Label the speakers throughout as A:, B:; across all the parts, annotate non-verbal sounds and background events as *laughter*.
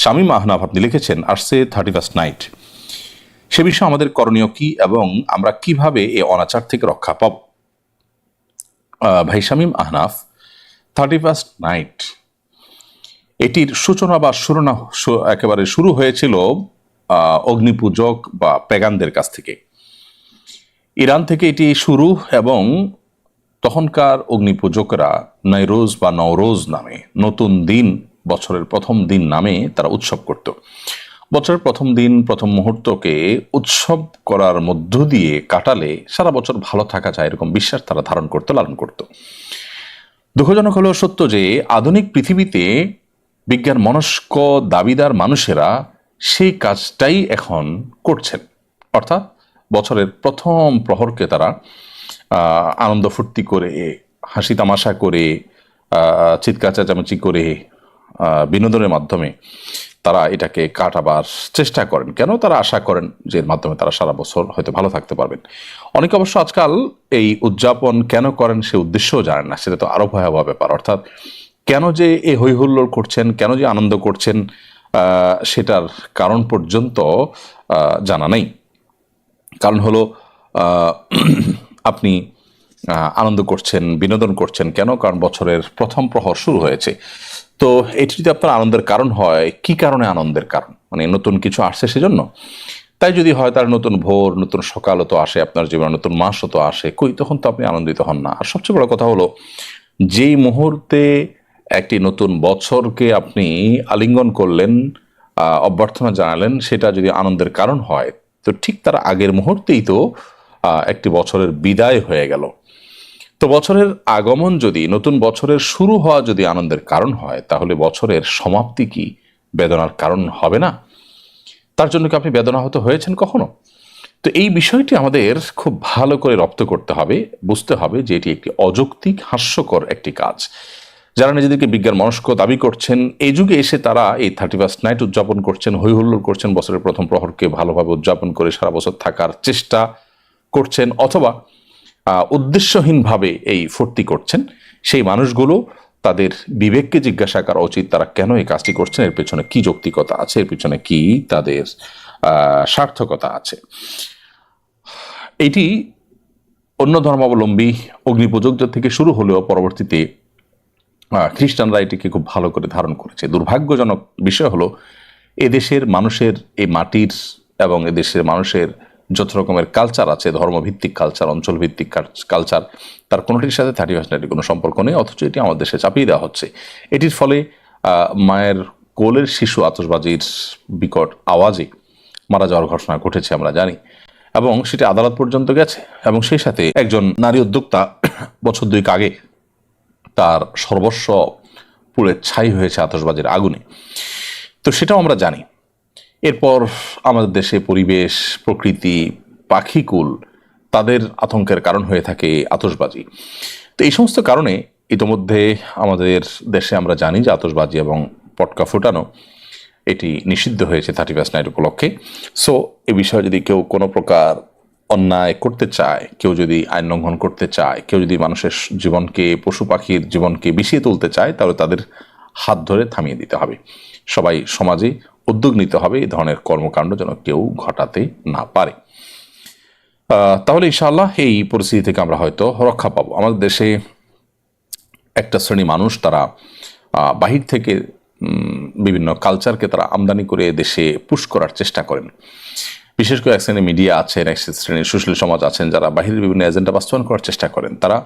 A: স্বামী মাহনাফ আপনি লিখেছেন, আসছে থার্টি ফার্স্ট নাইট সে বিষয়ে আমাদের করণীয় কি এবং আমরা কীভাবে এই অনাচার থেকে রক্ষা পাব? ভাই Shamim Ahnaf thirty first night এটির সূচনা বা শুরুনা শু- একেবারে শুরু হয়েছিল অগ্নিপূজক বা পেগানদের কাছ থেকে। ইরান থেকে এটি শুরু এবং তখনকার অগ্নিপূজকরা নৈরোজ বা নওরোজ নামে নতুন দিন বছরের প্রথম দিন নামে তারা উৎসব করত। বছরের প্রথম দিন প্রথম মুহূর্তকে উৎসব করার মধ্য দিয়ে কাটালে সারা বছর ভালো থাকা যায় এরকম বিশ্বাস তারা ধারণ করত লালন করত। দুঃখজনক হলেও সত্য যে আধুনিক পৃথিবীতে বিজ্ঞান মনস্ক দাবিদার মানুষেরা সেই কাজটাই এখন করছেন। অর্থাৎ বছরের প্রথম প্রহরকে তারা আনন্দ ফুর্তি করে হাসি তামাশা করে আহ, চিৎকার চেঁচামেচি করে বিনোদনের মাধ্যমে তারা এটাকে কাটাবার চেষ্টা করেন। কেন তারা আশা করেন যে এর মাধ্যমে তারা সারা বছর হয়তো ভালো থাকতে পারবেন? অনেকে অবশ্য আজকাল এই উদযাপন কেন করেন সে উদ্দেশ্যও জানেন না, সেটা তো আরও ভয়াবহ ব্যাপার। অর্থাৎ কেন যে এই হই হুল্লোড় করছেন, কেন যে আনন্দ করছেন সেটার কারণ পর্যন্ত জানা নেই। কারণ হলো *clears throat* আপনি আনন্দ করছেন, বিনোদন করছেন কেন? কারণ বছরের প্রথম প্রহর শুরু হয়েছে। তো এটি যদি আপনার আনন্দের কারণ হয়, কি কারণে আনন্দের কারণ? মানে নতুন কিছু আসছে সেজন্য? তাই যদি হয়, তার নতুন ভোর, নতুন সকালও তো আসে, আপনার জীবনে নতুন মাসও তো আসে, কই তখন তো আপনি আনন্দিত হন না। আর সবচেয়ে বড় কথা হলো, যেই মুহূর্তে একটি নতুন বছরকে আপনি আলিঙ্গন করলেন অভ্যর্থনা জানালেন, সেটা যদি আনন্দের কারণ হয়, তো ঠিক তার আগের মুহূর্তেই তো একটি বছরের বিদায় হয়ে গেল। তো বছরের আগমন যদি, নতুন বছরের শুরু হওয়া যদি আনন্দের কারণ হয়, তাহলে বছরের সমাপ্তি কি বেদনার কারণ হবে না? তার জন্য কি আপনি বেদনাহত হয়েছেন কখনো? তো এই বিষয়টি আমাদের খুব ভালো করে রপ্ত করতে হবে, বুঝতে হবে যে এটি একটি অযৌক্তিক, হাস্যকর একটি কাজ। যারা নিজেদেরকে বিজ্ঞান মনস্ক দাবি করছেন, এই যুগে এসে তারা এই থার্টি ফার্স্ট নাইট উদযাপন করছেন হই হুল্লোড় করছেন, বছরের প্রথম প্রহরকে ভালোভাবে উদযাপন করে সারা বছর থাকার চেষ্টা করছেন, অথবা উদ্দেশ্যহীনভাবে এই ফুর্তি করছেন। সেই মানুষগুলো তাদের বিবেককে জিজ্ঞাসা করা উচিত, তারা কেন এই কাজটি করছেন? এর পেছনে কি যৌক্তিকতা আছে? এর পেছনে কি তাদের সার্থকতা আছে? এটি অন্য ধর্মাবলম্বী অগ্নিপূজকদের থেকে শুরু হলেও পরবর্তীতে খ্রিস্টানরা এটিকে খুব ভালো করে ধারণ করেছে। দুর্ভাগ্যজনক বিষয় হলো, এদেশের মানুষের এই মাটির এবং এদেশের মানুষের যত রকমের কালচার আছে, ধর্মভিত্তিক কালচার অঞ্চলভিত্তিক কালচার তার কোনোটির সাথে থার্টি পার্সেন্টের কোনো সম্পর্ক নেই, অথচ এটি আমাদের দেশে চাপিয়ে দেওয়া হচ্ছে। এটির ফলে মায়ের কোলের শিশু আতসবাজির বিকট আওয়াজে মারা যাওয়ার ঘটনা ঘটেছে আমরা জানি। এবং সেটি আদালত পর্যন্ত গেছে এবং সেই সাথে একজন নারী উদ্যোক্তা *coughs* বছর দুয়েক আগে তার সর্বস্ব পুড়ে ছাই হয়েছে আতসবাজির আগুনে। তো সেটাও আমরা জানি। এরপর আমাদের দেশে পরিবেশ, প্রকৃতি, পাখিকুল তাদের আতঙ্কের কারণ হয়ে থাকে আতসবাজি তো এই সমস্ত কারণে ইতোমধ্যে আমাদের দেশে আমরা জানি যে আতসবাজি এবং পটকা ফুটানো এটি নিষিদ্ধ হয়েছে থার্টি ফার্স্ট নাইট উপলক্ষে। সো এ বিষয়ে যদি কেউ কোনো প্রকার অন্যায় করতে চায়, কেউ যদি আইন লঙ্ঘন করতে চায়, কেউ যদি মানুষের জীবনকে, পশু পাখির জীবনকে বিষিয়ে তুলতে চায়, তাহলে তাদের হাত ধরে থামিয়ে দিতে হবে। সবাই সমাজে উদ্যোগ নিতে হবে, এই ধরনের কর্মকাণ্ড যেন কেউ ঘটাতে না পারে। তাহলে ইনশাআল্লাহ এই পরিস্থিতি থেকে আমরা হয়তো রক্ষা পাবো। আমাদের দেশে একটা শ্রেণি মানুষ তারা বাহির থেকে বিভিন্ন কালচারকে তারা আমদানি করে দেশে পুশ করার চেষ্টা করেন। বিশেষ করে এক শ্রেণির মিডিয়া আছেন, এক শ্রেণির সুশীল সমাজ আছেন, যারা বাহিরের বিভিন্ন এজেন্ডা বাস্তবায়ন করার চেষ্টা করেন। তারা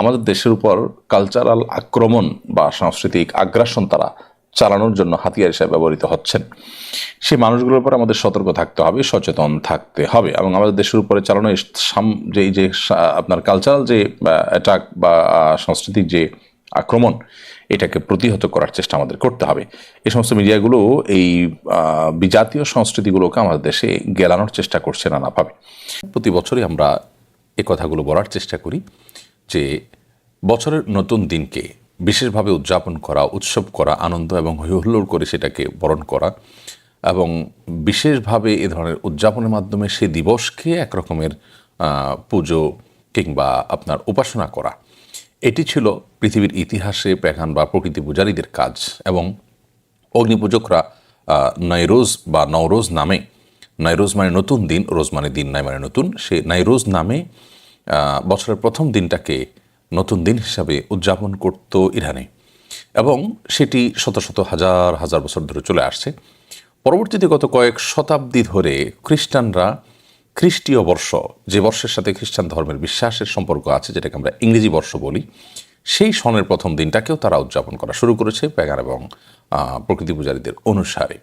A: আমাদের দেশের উপর কালচারাল আক্রমণ বা সাংস্কৃতিক আগ্রাসন তারা চালানোর জন্য হাতিয়ার হিসেবে ব্যবহৃত হচ্ছেন। সেই মানুষগুলোর উপর আমাদের সতর্ক থাকতে হবে, সচেতন থাকতে হবে এবং আমাদের দেশের উপরে চালানো সাম- যে যে আপনার কালচারাল যে অ্যাটাক বা সাংস্কৃতিক যে আক্রমণ, এটাকে প্রতিহত করার চেষ্টা আমাদের করতে হবে। এই সমস্ত মিডিয়াগুলো এই বিজাতীয় সংস্কৃতিগুলোকে আমাদের দেশে গেলানোর চেষ্টা করছে নানাভাবে। প্রতি বছরই আমরা এ কথাগুলো বলার চেষ্টা করি যে বছরের নতুন দিনকে বিশেষভাবে উদযাপন করা, উৎসব করা, আনন্দ এবং হৈহুল্লোড় করে সেটাকে বরণ করা এবং বিশেষভাবে এ ধরনের উদযাপনের মাধ্যমে সেই দিবসকে এক রকমের পুজো কিংবা আপনার উপাসনা করা। এটি ছিল পৃথিবীর ইতিহাসে প্যাগান বা প্রকৃতি পূজারীদের কাজ এবং অগ্নিপূজকরা নাইরোজ বা নওরোজ নামে নাইরোজ মানে নতুন দিন, রোজ মানে দিন নাই মানে নতুন, সে নাইরোজ নামে বছরের প্রথম দিনটাকে নতুন দিন হিসাবে উদযাপন করত ইরানে। এবং সেটি শত শত হাজার হাজার বছর ধরে চলে আসছে। পরবর্তীতে গত কয়েক শতাব্দী ধরে খ্রিস্টানরা খ্রিস্টীয় বর্ষ, যে বর্ষের সাথে খ্রিস্টান ধর্মের বিশ্বাসের সম্পর্ক আছে, যেটাকে আমরা ইংরেজি বর্ষ বলি, সেই সনের প্রথম দিনটাকেও তারা উদযাপন করা শুরু করেছে। প্যাগান এবং প্রকৃতি পূজারীদের অনুসারে।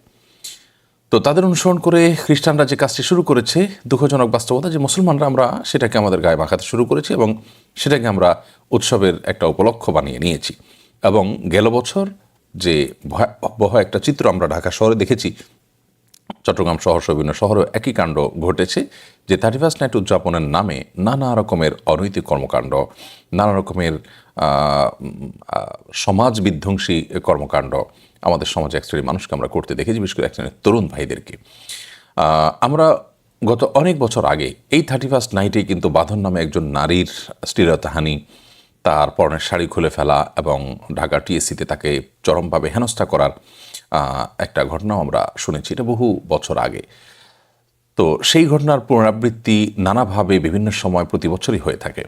A: তো তাদের অনুসরণ করে খ্রিস্টানরা যে কাজটি শুরু করেছে, দুঃখজনক বাস্তবতা যে মুসলমানরা আমরা সেটাকে আমাদের গায়ে মাখাতে শুরু করেছি এবং সেটাকে আমরা উৎসবের একটা উপলক্ষ বানিয়ে নিয়েছি। এবং গেল বছর যে ভয়াবহ একটা চিত্র আমরা ঢাকা শহরে দেখেছি, চট্টগ্রাম শহর, বিভিন্ন শহরেও একই কাণ্ড ঘটেছে যে থার্টি ফার্স্ট নাইট উদযাপনের নামে নানা রকমের অনৈতিক কর্মকাণ্ড, নানা রকমের সমাজ বিধ্বংসী কর্মকাণ্ড আমাদের সমাজে এক শ্রেণির মানুষকে আমরা করতে দেখেছি, বিশেষ করে এক শ্রেণির তরুণ ভাইদেরকে। আমরা গত অনেক বছর আগে এই থার্টি ফার্স্ট নাইটে কিন্তু বাঁধন নামে একজন নারীর স্থিরতাহানি, তার পরনের শাড়ি খুলে ফেলা এবং ঢাকা টিএসসিতে তাকে চরমভাবে হেনস্থা করার একটা ঘটনাও আমরা শুনেছি। এটা বহু বছর আগে। তো সেই ঘটনার পুনরাবৃত্তি নানাভাবে বিভিন্ন সময় প্রতি বছরই হয়ে থাকে।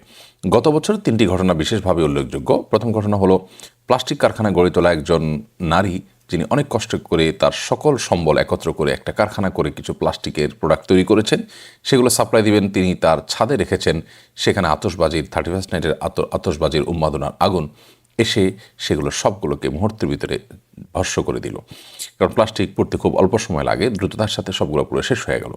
A: গত বছর তিনটি ঘটনা বিশেষভাবে উল্লেখযোগ্য। প্রথম ঘটনা হলো, প্লাস্টিক কারখানা গড়ে তোলা একজন নারী, যিনি অনেক কষ্ট করে তার সকল সম্বল একত্র করে একটা কারখানা করে কিছু প্লাস্টিকের প্রোডাক্ট তৈরি করেছেন। সেগুলো সাপ্লাই দিবেন তিনি তার ছাদে রেখেছেন, সেখানে আতসবাজির থার্টি ফার্স্ট নাইটের আতসবাজির উন্মাদনার আগুন। এসে সেগুলো সবগুলোকে মুহূর্তের ভিতরে ভস্য করে দিল। কারণ প্লাস্টিক পড়তে খুব অল্প সময় লাগে, দ্রুততার সাথে সবগুলো পুরো শেষ হয়ে গেল।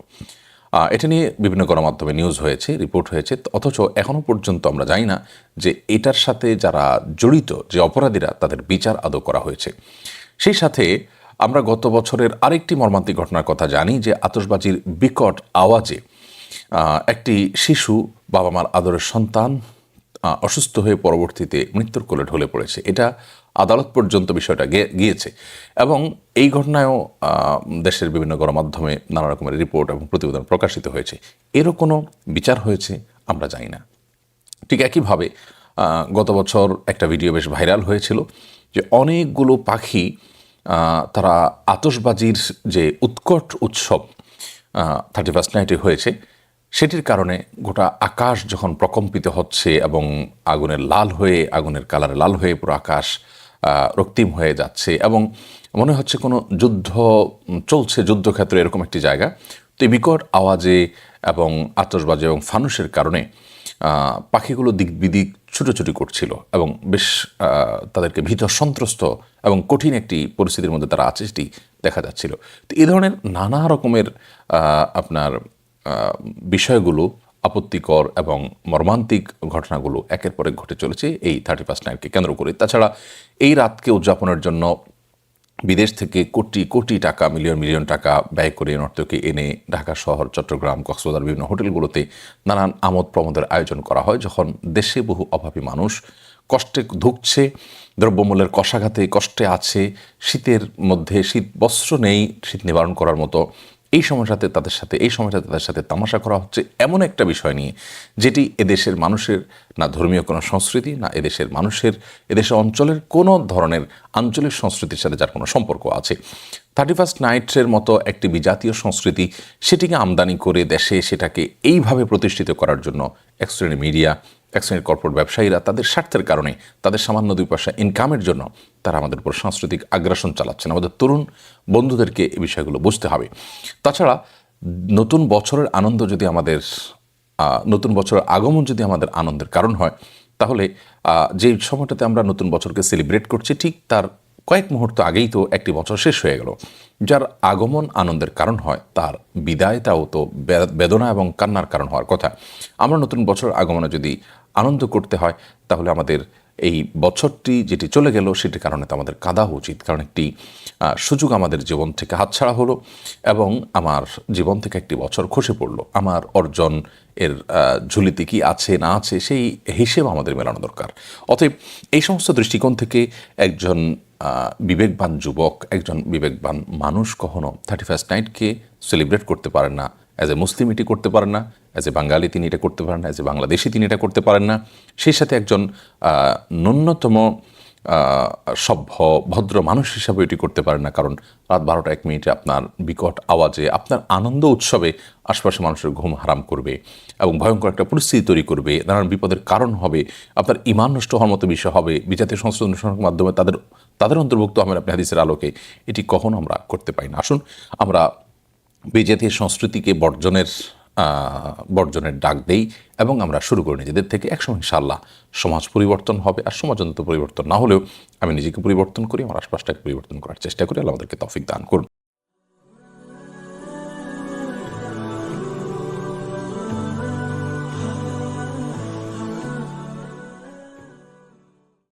A: এটা নিয়ে বিভিন্ন গণমাধ্যমে নিউজ হয়েছে রিপোর্ট হয়েছে, অথচ এখনও পর্যন্ত আমরা জানি না যে এটার সাথে যারা জড়িত, যে অপরাধীরা, তাদের বিচার আদৌ করা হয়েছে। সেই সাথে আমরা গত বছরের আরেকটি মর্মান্তিক ঘটনার কথা জানি, যে আতসবাজির বিকট আওয়াজে একটি শিশু বাবা মার আদরের সন্তান অসুস্থ হয়ে পরবর্তীতে মৃত্যুর কোলে ঢলে পড়েছে। এটা আদালত পর্যন্ত বিষয়টা গিয়েছে। এবং এই ঘটনায়ও দেশের বিভিন্ন গণমাধ্যমে নানা রকমের রিপোর্ট এবং প্রতিবেদন প্রকাশিত হয়েছে। এরও কোনো বিচার হয়েছে? আমরা জানি না। ঠিক একইভাবে গত বছর একটা ভিডিও বেশ ভাইরাল হয়েছিল যে অনেকগুলো পাখি তারা আতসবাজির যে উৎকট উৎসব থার্টি ফার্স্ট নাইটে হয়েছে। সেটির কারণে গোটা আকাশ যখন প্রকম্পিত হচ্ছে এবং আগুনের লাল হয়ে, আগুনের কালারে লাল হয়ে পুরো আকাশ রক্তিম হয়ে যাচ্ছে এবং মনে হচ্ছে কোনো যুদ্ধ চলছে যুদ্ধক্ষেত্র এরকম একটি জায়গা, তো এই বিকট আওয়াজে এবং আতসবাজি এবং ফানুসের কারণে পাখিগুলো দিক বিদিক ছুটোছুটি করছিল এবং বেশ তাদেরকে ভীত সন্ত্রস্ত এবং কঠিন একটি পরিস্থিতির মধ্যে তারা আছে, সেটি দেখা যাচ্ছিল। তো এই ধরনের নানা রকমের আপনার বিষয়গুলো আপত্তিকর এবং মর্মান্তিক ঘটনাগুলো একের পর এক ঘটে চলেছে এই থার্টি ফার্স্ট নাইটকে কেন্দ্র করে। তাছাড়া এই রাতকে উদযাপনের জন্য বিদেশ থেকে কোটি কোটি টাকা, মিলিয়ন মিলিয়ন টাকা ব্যয় করে নর্তকে এনে ঢাকা শহর, চট্টগ্রাম, কক্সবাজার বিভিন্ন হোটেলগুলোতে নানান আমোদ প্রমোদের আয়োজন করা হয়, যখন দেশে বহু অভাবী মানুষ কষ্টে ধুকছে, দ্রব্যমূল্যের কষাঘাতে কষ্টে আছে, শীতের মধ্যে শীত বস্ত্র নেই, শীত নিবারণ করার মতো এই সময়টাতে তাদের সাথে, এই সময়টাতে তাদের সাথে তামাশা করা হচ্ছে এমন একটা বিষয় নিয়ে যেটি এদেশের মানুষের, না ধর্মীয় কোনো সংস্কৃতি, না এদেশের মানুষের এদেশের অঞ্চলের কোনো ধরনের আঞ্চলিক সংস্কৃতির সাথে যার কোনো সম্পর্ক আছে। থার্টি ফার্স্ট নাইটসের মতো একটি বিজাতীয় সংস্কৃতি, সেটিকে আমদানি করে দেশে সেটাকে এইভাবে প্রতিষ্ঠিত করার জন্য এক মিডিয়া শ্রেণির কর্পোরেট ব্যবসায়ীরা তাদের স্বার্থের কারণে তাদের সামান্য দুই পয়সা ইনকামের জন্য তারা আমাদের উপর সাংস্কৃতিক আগ্রাসন চালাচ্ছেন। আমাদের তরুণ বন্ধুদেরকে এই বিষয়গুলো বুঝতে হবে। তাছাড়া নতুন বছরের আনন্দ যদি আমাদের নতুন বছরের আগমন যদি আমাদের আনন্দের কারণ হয়, তাহলে যে সময়টাতে আমরা নতুন বছরকে সেলিব্রেট করছি, ঠিক তার কয়েক মুহূর্ত আগেই তো একটি বছর শেষ হয়ে গেল। যার আগমন আনন্দের কারণ হয়, তার বিদায়টাও তো বেদনা এবং কান্নার কারণ হওয়ার কথা। আমরা নতুন বছর আগমনে যদি আনন্দ করতে হয়, তাহলে আমাদের এই বছরটি যেটি চলে গেল, সেটির কারণে তো আমাদের কাঁদা উচিত। কারণ একটি সুযোগ আমাদের জীবন থেকে হাতছাড়া হলো এবং আমার জীবন থেকে একটি বছর খসে পড়ল। আমার অর্জন এর ঝুলিতে কি আছে, না আছে, সেই হিসেব আমাদের মেলানো দরকার। অতএব এই সমস্ত দৃষ্টিকোণ থেকে একজন বিবেকবান যুবক, একজন বিবেকবান মানুষ কখনো থার্টি ফার্স্ট নাইটকে সেলিব্রেট করতে পারেন না। অ্যাজ এ মুসলিম এটি করতে পারেন না অ্যাজ এ বাঙালি তিনি এটা করতে পারেন না অ্যাজ এ বাংলাদেশি তিনি এটা করতে পারেন না। সেই সাথে একজন ন্যূনতম সভ্য, ভদ্র মানুষ হিসাবে এটি করতে পারেন না। কারণ রাত বারোটা এক মিনিটে আপনার বিকট আওয়াজে, আপনার আনন্দ উৎসবে আশপাশে মানুষের ঘুম হারাম করবে এবং ভয়ঙ্কর একটা পরিস্থিতি তৈরি করবে। নানান বিপদের কারণ হবে, আপনার ইমান নষ্ট হওয়ার মতো বিষয় হবে। বিজাতীয় সংস্থা অনুষ্ঠানের মাধ্যমে তাদের তাদের অন্তর্ভুক্ত হবেন আপনি হাদিসের আলোকে এটি কখন আমরা করতে পারি না। আসুন, আমরা বিজাতীয় সংস্কৃতিকে বর্জনের বর্জনের ডাক দেই এবং আমরা শুরু করি নিজেদের থেকে। একসময় ইনশাল্লাহ সমাজ পরিবর্তন হবে আর সমাজন্ত পরিবর্তন না হলেও আমি নিজেকে পরিবর্তন করি, আমার আশপাশটাকে পরিবর্তন করার চেষ্টা করি। আল্লাহ আমাদেরকে তফিক দান করুন।